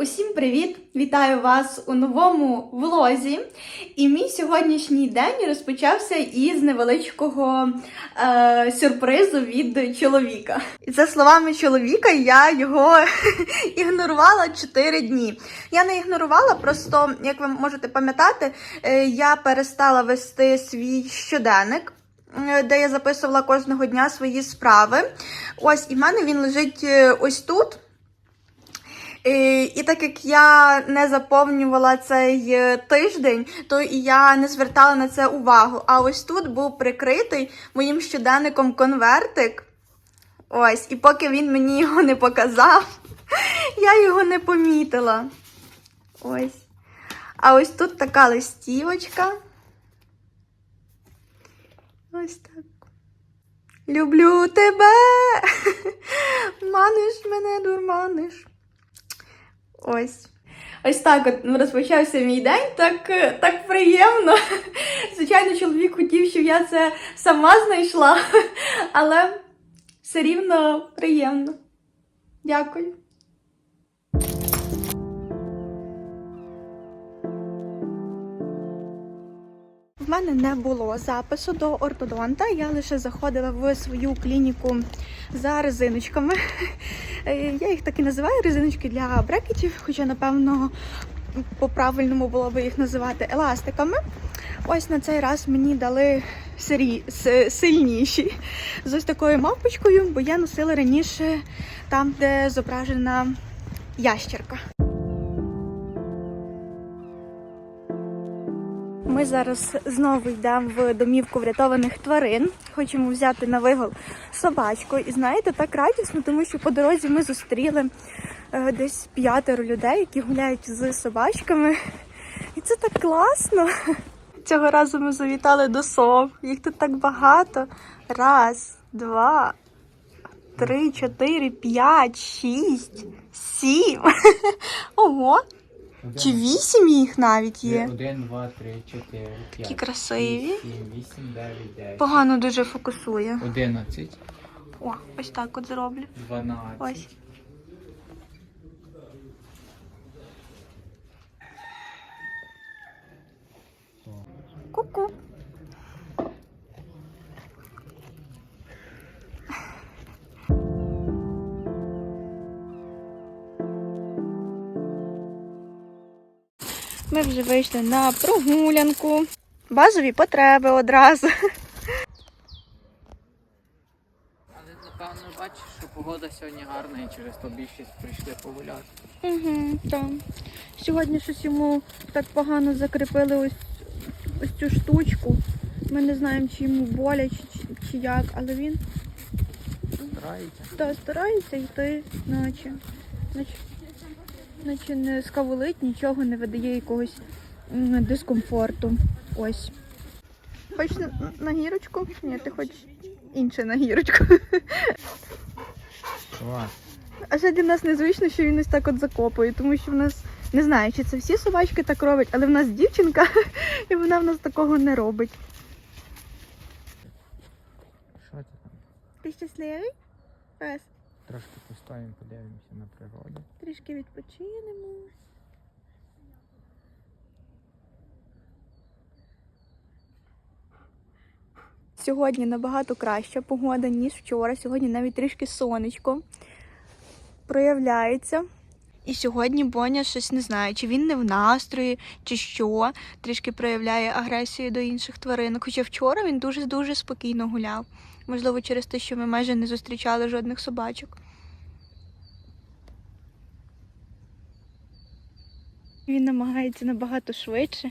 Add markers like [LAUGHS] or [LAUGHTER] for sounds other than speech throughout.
Усім привіт! Вітаю вас у новому влозі. І мій сьогоднішній день розпочався із невеличкого е, сюрпризу від чоловіка. І за словами чоловіка, я його [LAUGHS] ігнорувала 4 дні. Я не ігнорувала, просто, як ви можете пам'ятати, е, я перестала вести свій щоденник. е, Де я записувала кожного дня свої справи. Ось, і в мене він лежить е, ось тут. І, так як я не заповнювала цей е, тиждень, то і я не звертала на це увагу. А ось тут був прикритий моїм щоденником конвертик. Ось, і поки він мені його не показав, [LAUGHS] я його не помітила. Ось. А ось тут така листівочка. Ось так. Люблю тебе. [LAUGHS] Маниш мене, дурманиш. Ось. Ось так от розпочався мій день, так, е, так приємно. [LAUGHS] Звичайно, чоловік хотів, щоб я це сама знайшла, [LAUGHS] але все рівно приємно. Дякую. В мене не було запису до ортодонта. Я лише заходила в свою клініку за резиночками. Е, Я їх так і називаю резиночки для брекетів, хоча, напевно, по-правильному було би їх називати еластиками. Ось на цей раз мені дали сирі, сильніші з ось такою мавпочкою, бо я носила раніше там, де зображена ящерка. Ми зараз знову йдемо в домівку врятованих тварин. Хочемо взяти на вигул собачку. І знаєте, так радісно, тому що по дорозі ми зустріли е, десь п'ятеро людей, які гуляють з собачками. І це так класно. Цього разу ми завітали до сов. Їх тут так багато. Раз, два, три, чотири, п'ять, шість, сім. [LAUGHS] Ого! Чи вісім їх навіть є? Один, два, три, чотири, п'ять. Такі красиві. Сім, вісім, дев'ять, десять. Погано дуже фокусує. Одинадцять, О, ось так от зроблю. дванадцять. Ось. Ку-ку. Вже вийшли на прогулянку. Базові потреби одразу. Але напевно бачиш, що погода сьогодні гарна і через то більшість прийшли погуляти. Угу, так. Сьогодні щось йому так погано закріпили ось, ось цю штучку. Ми не знаємо, чи йому боляче, чи, чи як, але він Старається. та, старається йти, наче, наче, наче не скавулить, нічого не видає якогось дискомфорту. Ось. Хочеш на, гірочку? Ні, ти хочеш інше на гірочку. А ще для нас незвично, що він ось так от закопує, тому що в нас не знаю, чи це всі собачки так роблять, але в нас дівчинка, [LAUGHS] і вона в нас такого не робить. Що ти там? Ти щасливий? Пес, Трошки постоїмо, подивимося на природу. трішки відпочинемо. Сьогодні набагато краща погода, ніж вчора. Сьогодні навіть трішки сонечко проявляється. І сьогодні Боня щось не знає, чи він не в настрої, чи що, трішки проявляє агресію до інших тваринок. Хоча вчора він дуже-дуже спокійно гуляв. Можливо, через те, що ми майже не зустрічали жодних собачок. Він намагається набагато швидше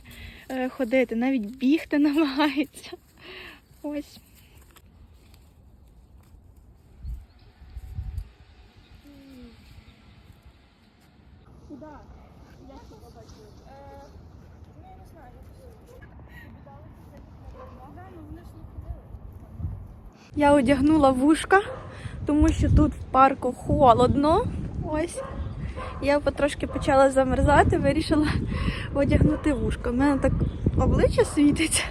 е, ходити, навіть бігти намагається. Ось. Я одягнула вушка, тому що тут в парку холодно. Ось. Я потрошки почала замерзати, вирішила одягнути вушко. У мене так обличчя світиться,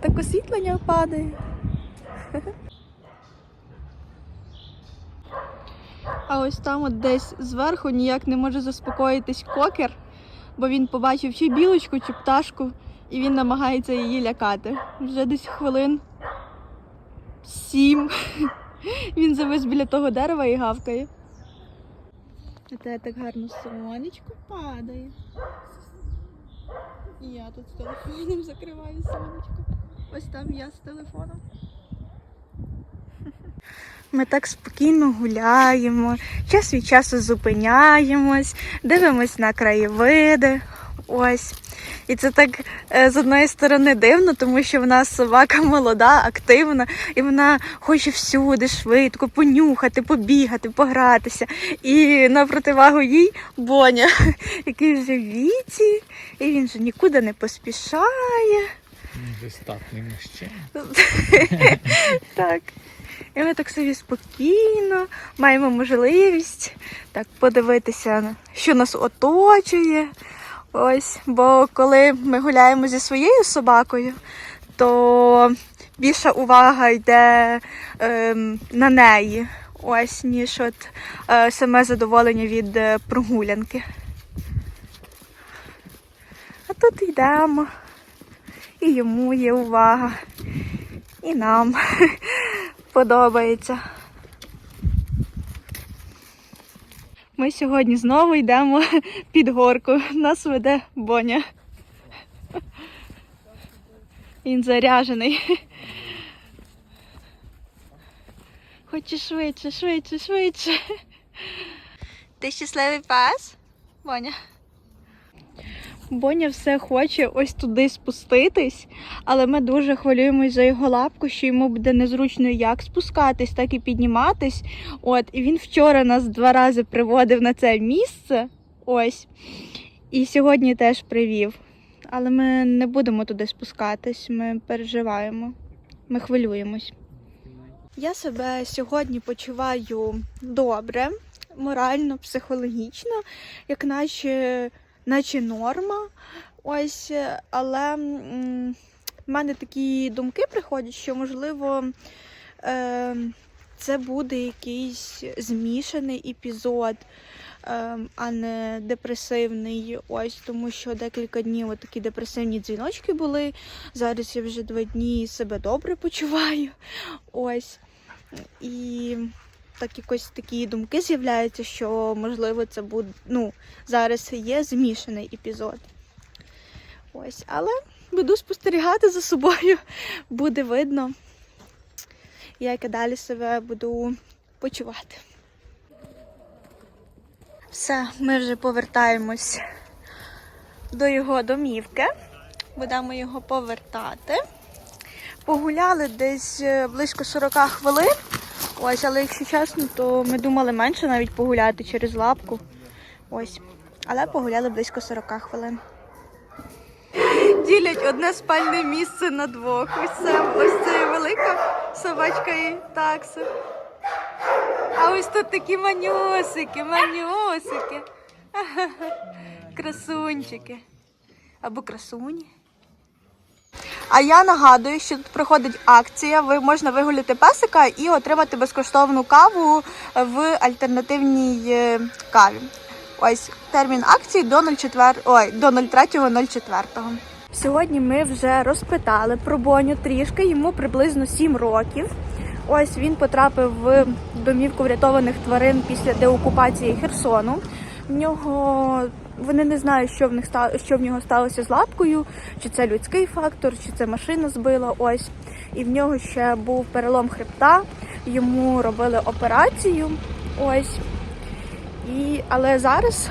так освітлення падає. А ось там от десь зверху ніяк не може заспокоїтись кокер, бо він побачив чи білочку, чи пташку, і він намагається її лякати. Вже десь хвилин сім. [LAUGHS] Він завис біля того дерева і гавкає. А те так гарно сонечко падає. І я тут з телефоном закриваю сонечко. Ось там я з телефоном. Ми так спокійно гуляємо, час від часу зупиняємось, дивимось на краєвиди. Ось. І це так е, з одної сторони дивно, тому що в нас собака молода, активна, і вона хоче всюди швидко понюхати, побігати, погратися. І на противагу їй Боня, [LAUGHS] який вже в віці, і він же нікуди не поспішає. Вже статний мужчина. [LAUGHS] Так. І ми так собі спокійно маємо можливість так подивитися, що нас оточує. Ось, бо коли ми гуляємо зі своєю собакою, то більша увага йде ем, на неї, ось, ніж от е, саме задоволення від е, прогулянки. А тут йдемо, і йому є увага, і нам [LAUGHS] подобається. Ми сьогодні знову йдемо [LAUGHS] під горку. Нас веде Боня. Він заряжений. Хоче швидше, швидше, швидше. Ти щасливий пес? Боня? Боня все хоче ось туди спуститись, але ми дуже хвилюємось за його лапку, що йому буде незручно як спускатись, так і підніматись. От, і він вчора нас два рази приводив на це місце. Ось. І сьогодні теж привів. Але ми не будемо туди спускатись, ми переживаємо, ми хвилюємось. Я себе сьогодні почуваю добре, морально, психологічно, як наче, наче норма. Ось, але в мене такі думки приходять, що можливо е, це буде якийсь змішаний епізод, е, а не депресивний. Ось тому що декілька днів такі депресивні дзвіночки були. Зараз я вже два дні себе добре почуваю. Ось. І так якось такі думки з'являються, що можливо це буде. Ну, зараз є змішаний епізод. Ось, але буду спостерігати за собою, [LAUGHS] буде видно, як я далі себе буду почувати. Все, ми вже повертаємось до його домівки. Будемо його повертати. Погуляли десь е, близько 40 хвилин. Ось, але якщо чесно, то ми думали менше навіть погуляти через лапку. Ось. Але погуляли близько 40 хвилин. Ділять одне спальне місце на двох. Ось це, ось це велика собачка і такса. А ось тут такі манюсики, манюсики. [LAUGHS] Красунчики. Або красуні. А я нагадую, що тут проходить акція. Ви можна вигуляти песика і отримати безкоштовну каву в альтернативній е, каві. Ось термін акції до 04, ой, до 03.04. Сьогодні ми вже розпитали про Боню трішки, йому приблизно 7 років. Ось він потрапив в домівку врятованих тварин після деокупації Херсону. В нього вони не знають, що в них ста- що в нього сталося з лапкою, чи це людський фактор, чи це машина збила. Ось і в нього ще був перелом хребта. Йому робили операцію. Ось і але зараз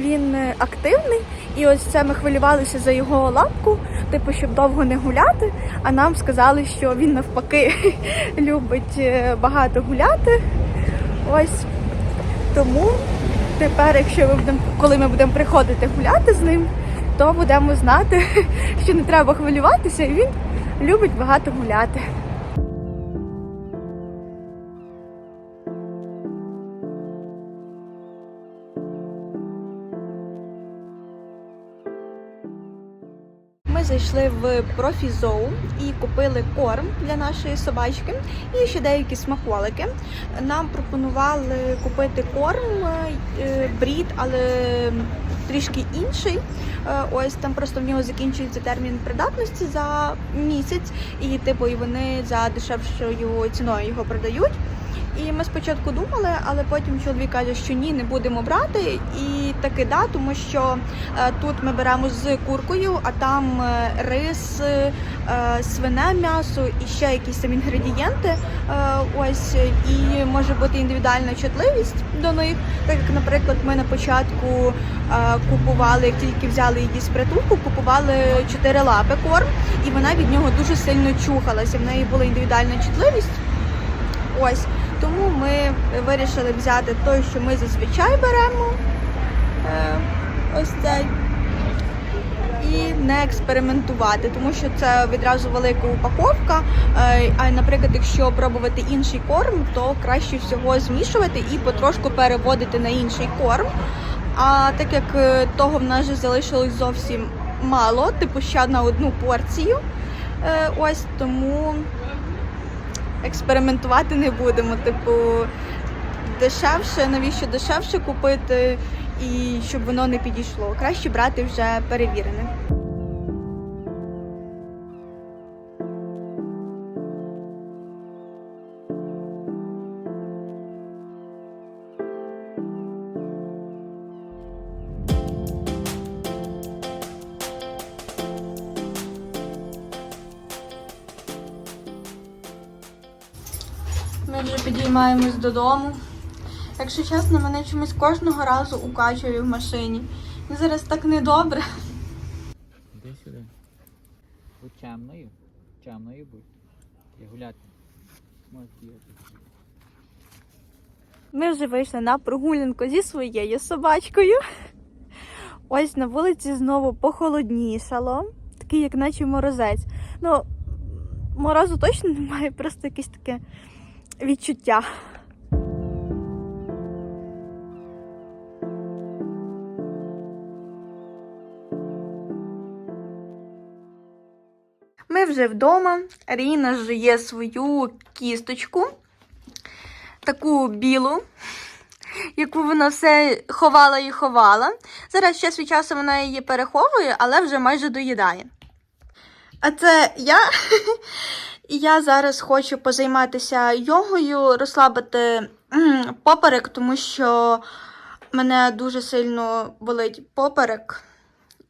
він е, активний, і ось це ми хвилювалися за його лапку, типу, щоб довго не гуляти. А нам сказали, що він навпаки [LAUGHS] любить е, багато гуляти. Ось тому тепер, якщо ми будемо, коли ми будемо приходити гуляти з ним, то будемо знати, [LAUGHS] що не треба хвилюватися, і він любить багато гуляти. Зайшли в профізоу і купили корм для нашої собачки і ще деякі смаколики. Нам пропонували купити корм е, брід, але трішки інший. Е, Ось там просто в нього закінчується термін придатності за місяць, і типу і вони за дешевшою ціною його продають. І ми спочатку думали, але потім чоловік каже, що ні, не будемо брати. І таки да, тому що е, тут ми беремо з куркою, а там е, рис, е, свине м'ясо і ще якісь там інгредієнти. Ось і може бути індивідуальна чутливість до них. Так як, наприклад, ми на початку купували, як тільки взяли її з притулку, купували чотири лапи корм, і вона від нього дуже сильно чухалася. В неї була індивідуальна чутливість. Ось тому ми вирішили взяти той, що ми зазвичай беремо. Е, ось цей. І не експериментувати, тому що це відразу велика упаковка. Е, А, наприклад, якщо пробувати інший корм, то краще всього змішувати і потрошку переводити на інший корм. А так як е, того в нас вже залишилось зовсім мало, типу ще на одну порцію. Ось тому експериментувати не будемо. Типу, дешевше, навіщо дешевше купити і щоб воно не підійшло. Краще брати вже перевірене. Ми вже підіймаємось додому. Якщо чесно, мене чомусь кожного разу укачує в машині. І зараз так недобре. Іди сюди. Будь чемною. Чемною будь. Я гуляти. Ми вже вийшли на прогулянку зі своєю собачкою. Ось на вулиці знову похолоднішало, такий, як наче морозець. Ну, морозу точно немає, просто якесь таке відчуття. Ми вже вдома. Ріна жує свою кісточку, таку білу, яку вона все ховала і ховала. Зараз час від часу вона її переховує, але вже майже доїдає. А це я. І я зараз хочу позайматися йогою, розслабити поперек, тому що мене дуже сильно болить поперек.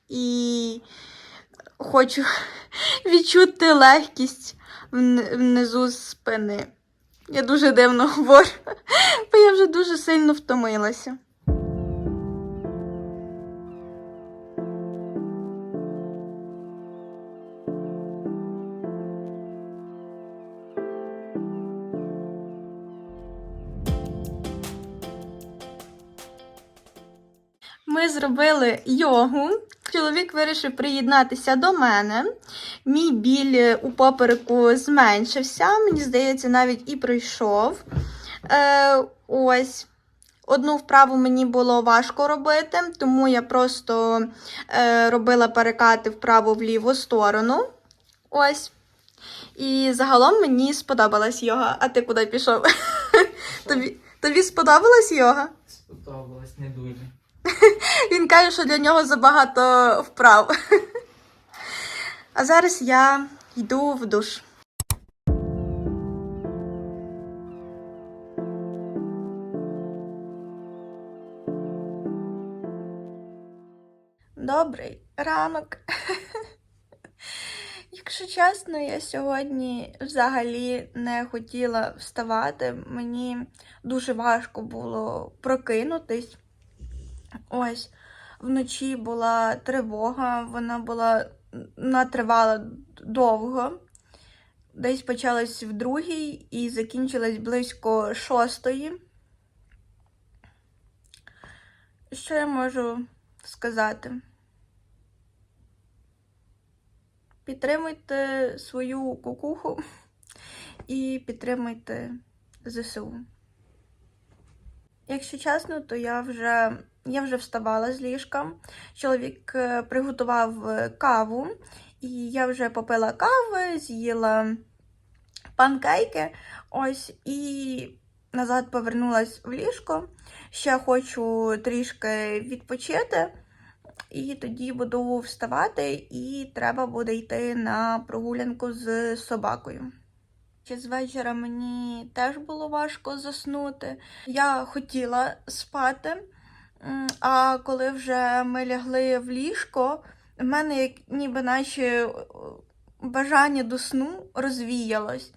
І хочу [LAUGHS] відчути легкість вн- внизу спини. Я дуже дивно говорю, [LAUGHS] бо я вже дуже сильно втомилася. Зробили йогу. Чоловік вирішив приєднатися до мене. Мій біль у попереку зменшився. Мені здається, навіть і пройшов. Е, ось. Одну вправу мені було важко робити, тому я просто е, робила перекати вправо в ліву сторону. Ось. І загалом мені сподобалась йога. А ти куди пішов? [LAUGHS] тобі, тобі сподобалась йога? Сподобалось не дуже. [LAUGHS] Він каже, що для нього забагато вправ. [LAUGHS] А зараз я йду в душ. Добрий ранок. [LAUGHS] Якщо чесно, я сьогодні взагалі не хотіла вставати. Мені дуже важко було прокинутись. Ось вночі була тривога, вона була натривала довго. Десь почалась в другій і закінчилась близько шостої. Що я можу сказати? Підтримуйте свою кукуху і підтримуйте ЗСУ. Якщо чесно, то я вже, я вже вставала з ліжка. Чоловік е, приготував е, каву, І я вже попила кави, з'їла панкейки. Ось і назад повернулась в ліжко. Ще хочу трішки відпочити. І тоді буду вставати, і треба буде йти на прогулянку з собакою. Чи з вечора мені теж було важко заснути. Я хотіла спати, а коли вже ми лягли в ліжко, в мене ніби наче е, бажання до сну розвіялось.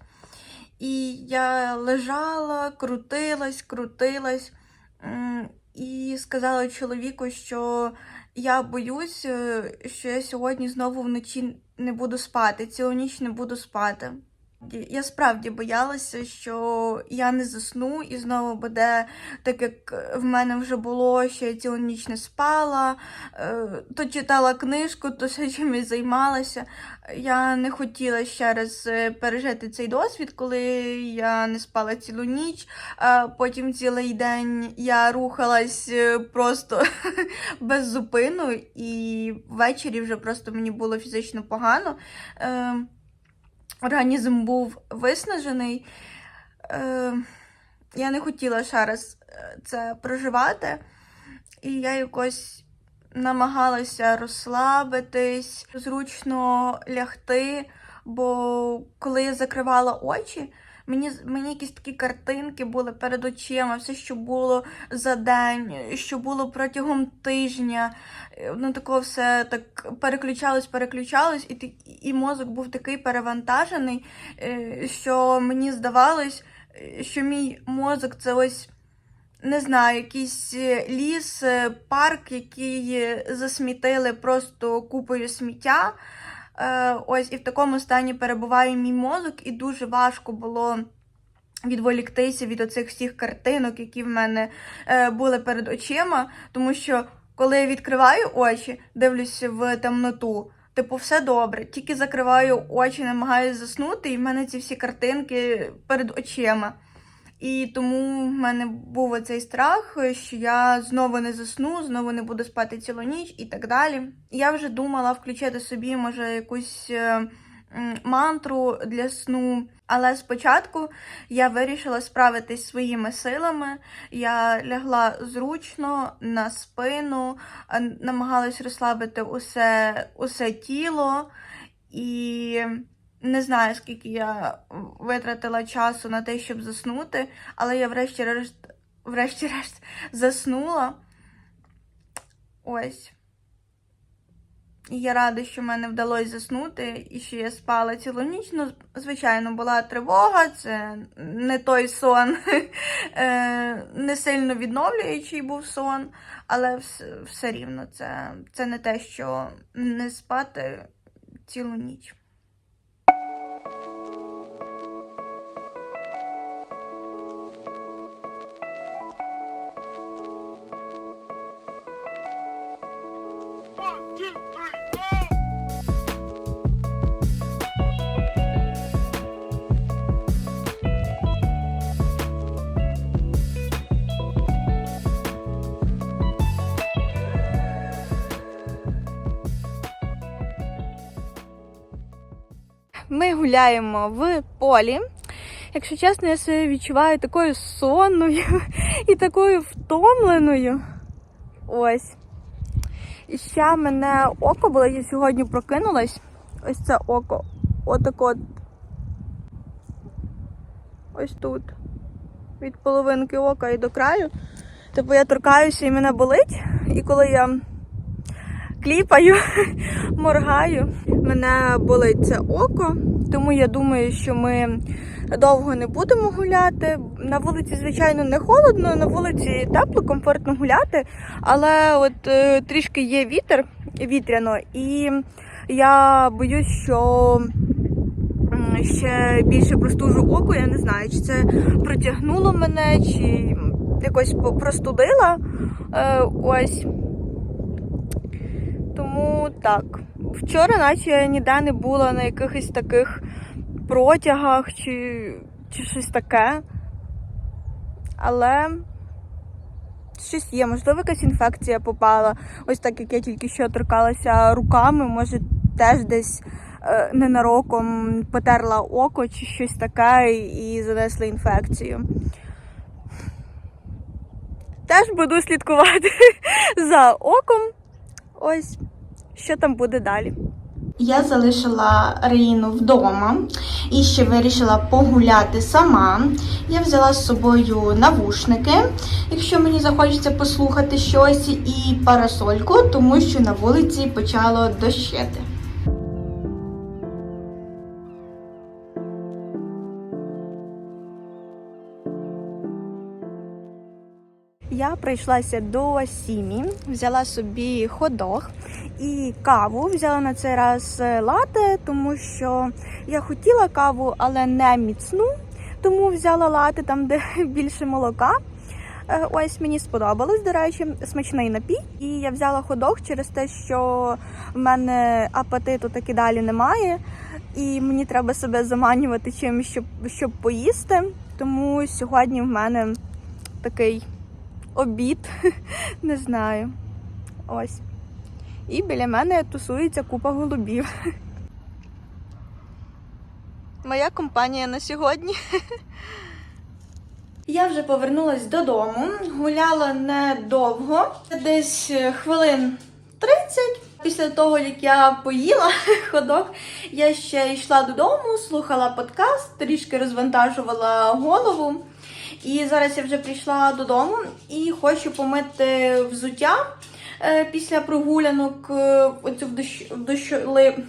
І я лежала, крутилась, крутилась і сказала чоловіку, що я боюсь, е, що я сьогодні знову вночі не буду спати, цілу ніч не буду спати. Я справді боялася, що я не засну і знову буде так, як в мене вже було, що я цілу ніч не спала, е, то читала книжку, то ще чимось займалася. Я не хотіла ще раз е, пережити цей досвід, коли я не спала цілу ніч, а потім цілий день я рухалась е, просто [LAUGHS] без зупину, і ввечері вже просто мені було фізично погано. Організм був виснажений. Е, я не хотіла ще раз е, це проживати, і я якось намагалася розслабитись, зручно лягти, бо коли я закривала очі, мені, мені якісь такі картинки були перед очима, все, що було за день, що було протягом тижня. Е, Ну, такого все так переключалось, переключалось, і, і мозок був такий перевантажений, е, що мені здавалось, е, що мій мозок це ось. Не знаю, якийсь ліс, парк, який засмітили просто купою сміття. Е, Ось і в такому стані перебуває мій мозок, і дуже важко було відволіктися від оцих всіх картинок, які в мене е, були перед очима. Тому що коли я відкриваю очі, дивлюся в темноту. Типу, все добре, тільки закриваю очі, намагаюся заснути, і в мене ці всі картинки перед очима. І тому в мене був оцей страх, що я знову не засну, знову не буду спати цілу ніч і так далі. Я вже думала включити собі, може, якусь е, мантру для сну. Але спочатку я вирішила справитись своїми силами. Я лягла зручно на спину, намагалась розслабити усе, усе тіло і. Не знаю, скільки я витратила часу на те, щоб заснути, але я врешті-решт, врешті-решт заснула. Ось. Я рада, що мене вдалося заснути і що я спала цілу ніч. Ну, звичайно, була тривога, це не той сон, [LAUGHS] е, не сильно відновлюючий був сон, але все, все рівно це, це не те, що не спати цілу ніч. Гуляємо в полі. Якщо чесно, я себе відчуваю такою сонною [LAUGHS] і такою втомленою. Ось. І ще мене око було, я сьогодні прокинулась. Ось це око. Отак от. Ось тут. Від половинки ока і до краю. Типу я торкаюся і мене болить. І коли я кліпаю, [LAUGHS] моргаю. Мене болить це око, тому я думаю, що ми довго не будемо гуляти. На вулиці, звичайно, не холодно, на вулиці тепло, комфортно гуляти, але от е, трішки є вітер, вітряно, і я боюсь, що ще більше простужу око. Я не знаю, чи це протягнуло мене, чи якось простудила. Е, ось. Тому так. Вчора, наче я ніде не була на якихось таких протягах чи, чи щось таке. Але щось є, можливо, якась інфекція попала. Ось так як я тільки що торкалася руками, може теж десь е, ненароком потерла око чи щось таке і занесла інфекцію. Теж буду слідкувати [LAUGHS] за оком. Ось що там буде далі. Я залишила Реїну вдома і ще вирішила погуляти сама. Я взяла з собою навушники, якщо мені захочеться послухати щось, і парасольку, тому що на вулиці почало дощити. Я прийшлася до Сімі, взяла собі ходох і каву. Взяла на цей раз е, лате, тому що я хотіла каву, але не міцну. Тому взяла лате там, де [LAUGHS] більше молока. Е, Ось мені сподобалось, до речі, смачний напій. І я взяла ходох через те, що в мене апетиту таки далі немає. І мені треба себе заманювати чимось, щоб, щоб поїсти. Тому сьогодні в мене такий обід, [LAUGHS] не знаю. Ось. І біля мене тусується купа голубів. [LAUGHS] Моя компанія на сьогодні. [LAUGHS] Я вже повернулась додому, гуляла недовго, десь хвилин 30. Після того, як я поїла ходок, я ще йшла додому, слухала подкаст, трішки розвантажувала голову. І зараз я вже прийшла додому і хочу помити взуття е, після прогулянок е, оцю в дощ, в дощ-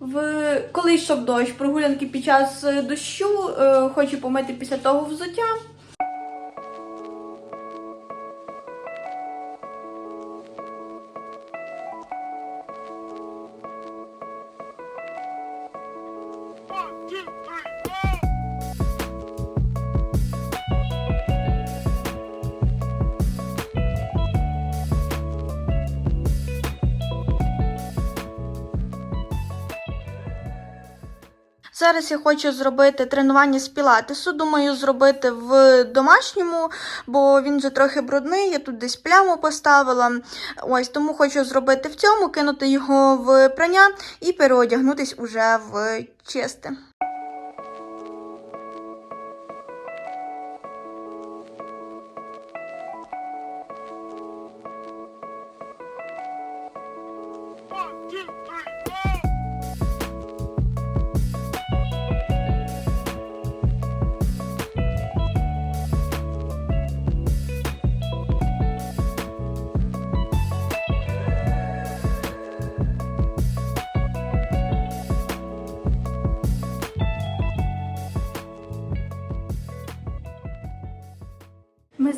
в коли йшов дощ, прогулянки під час е, дощу, хочу помити після того взуття. Зараз я хочу зробити тренування з пілатесу. Думаю, зробити в домашньому, бо він вже трохи брудний. Я тут десь пляму поставила. Ось тому хочу зробити в цьому, кинути його в прання і переодягнутись уже в чисте.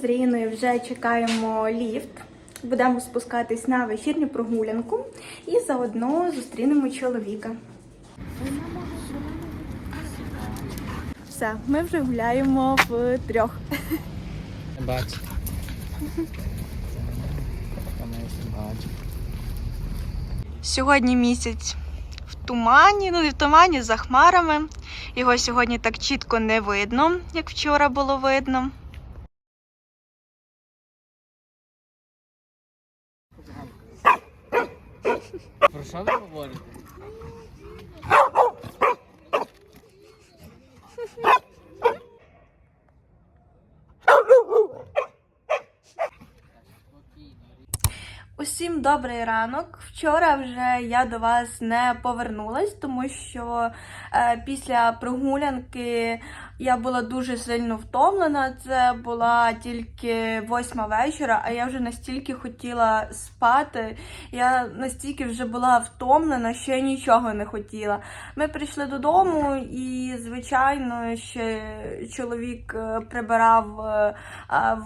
З Ріною вже чекаємо ліфт. Будемо спускатись на вечірню прогулянку і заодно зустрінемо чоловіка. Все, ми вже гуляємо в трьох. Сьогодні місяць в тумані, ну не в тумані, за хмарами. Його сьогодні так чітко не видно, як вчора було видно. Про що ви говорите? Усім добрий ранок. Вчора вже я до вас не повернулась, тому що е, після прогулянки я була дуже сильно втомлена. Це була тільки восьма вечора, а я вже настільки хотіла спати. Я настільки вже була втомлена, що я нічого не хотіла. Ми прийшли додому, і звичайно, ще чоловік е, прибирав е,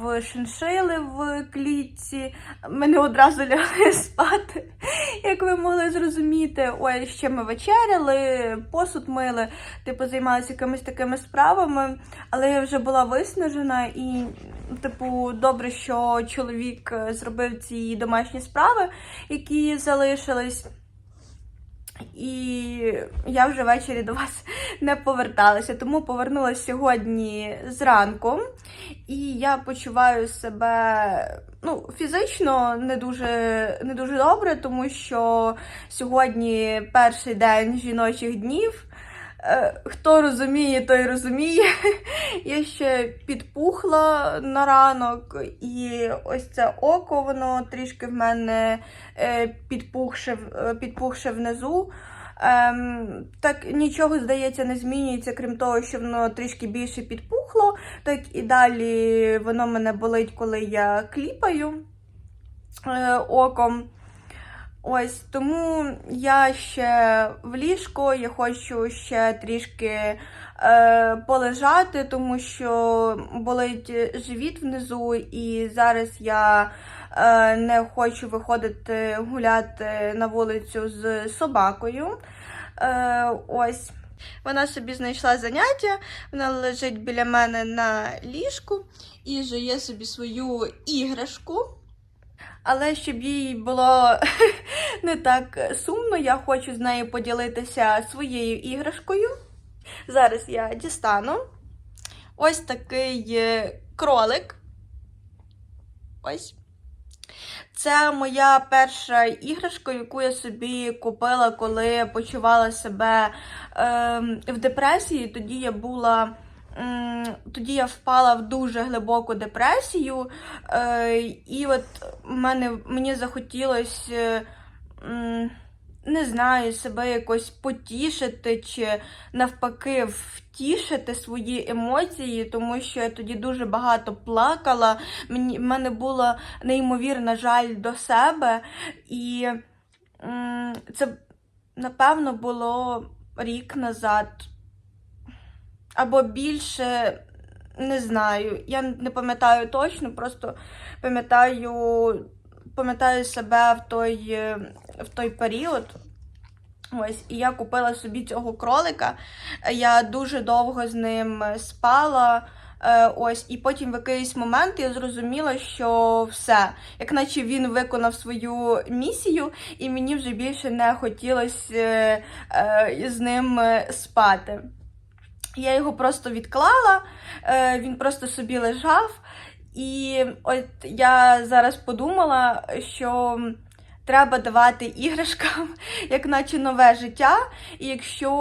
в шиншили в клітці. Мене одразу [LAUGHS] лягли спати, як ви могли зрозуміти. Ой, ще ми вечеряли, посуд мили, типу, займалися якимись такими справами, але я вже була виснажена і, типу, добре, що чоловік е, зробив ці домашні справи, які залишились. І я вже ввечері до вас [LAUGHS] не поверталася, тому повернулася сьогодні зранку, і я почуваю себе ну, фізично не дуже, не дуже добре, тому що сьогодні перший день жіночих днів. Е, Хто розуміє, той розуміє. [LAUGHS] Я ще підпухла на ранок, і ось це око, воно трішки в мене е, підпухше, е, підпухше внизу. Ем, так нічого, здається, не змінюється, крім того, що воно трішки більше підпухло. Так і далі воно мене болить, коли я кліпаю е, оком. Ось тому я ще в ліжко, я хочу ще трішки е, полежати, тому що болить живіт внизу, і зараз я е, не хочу виходити гуляти на вулицю з собакою. Е, ось. Вона собі знайшла заняття, вона лежить біля мене на ліжку і жує собі свою іграшку. Але щоб їй було [LAUGHS] не так сумно, я хочу з нею поділитися своєю іграшкою. Зараз я дістану. Ось такий е, кролик. Ось. Це моя перша іграшка, яку я собі купила, коли почувала себе ем, в депресії. Тоді я була. Тоді я впала в дуже глибоку депресію, е, і от мене, мені захотілося, м, не знаю, себе якось потішити чи навпаки втішити свої емоції, тому що я тоді дуже багато плакала. Мені, в мене була неймовірна жаль до себе, і це, напевно, було рік назад. Або більше, не знаю. Я не пам'ятаю точно, просто пам'ятаю, пам'ятаю себе в той, е, в той період. Ось, і я купила собі цього кролика. Я дуже довго з ним спала. Е, Ось, і потім в якийсь момент я зрозуміла, що все, як наче він виконав свою місію, і мені вже більше не хотілося е, з ним спати. Я його просто відклала, е, він просто собі лежав. І от я зараз подумала, що треба давати іграшкам, [LAUGHS] як наче нове життя. І якщо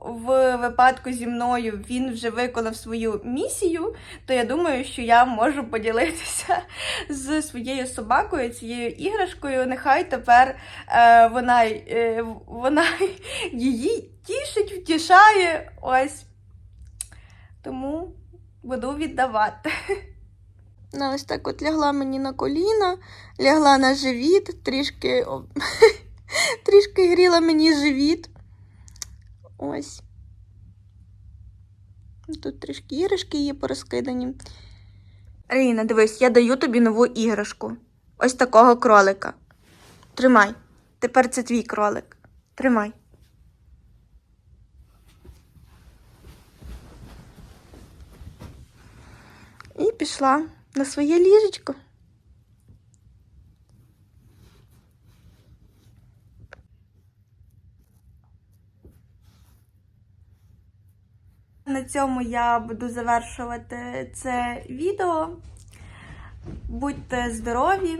в випадку зі мною він вже виконав свою місію, то я думаю, що я можу поділитися [LAUGHS] з своєю собакою, цією іграшкою. Нехай тепер е, вона, е, вона [LAUGHS] її тішить, втішає. Ось. Тому буду віддавати. Вона ось так от лягла мені на коліна, лягла на живіт, трішки, [LAUGHS] трішки гріла мені живіт. Ось. Тут трішки іграшки є порозкидані. Ріна, дивись, я даю тобі нову іграшку. Ось такого кролика. Тримай. Тепер це твій кролик. Тримай. І пішла на своє ліжечко. На цьому я буду завершувати це відео. Будьте здорові,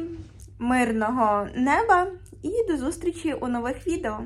мирного неба і до зустрічі у нових відео.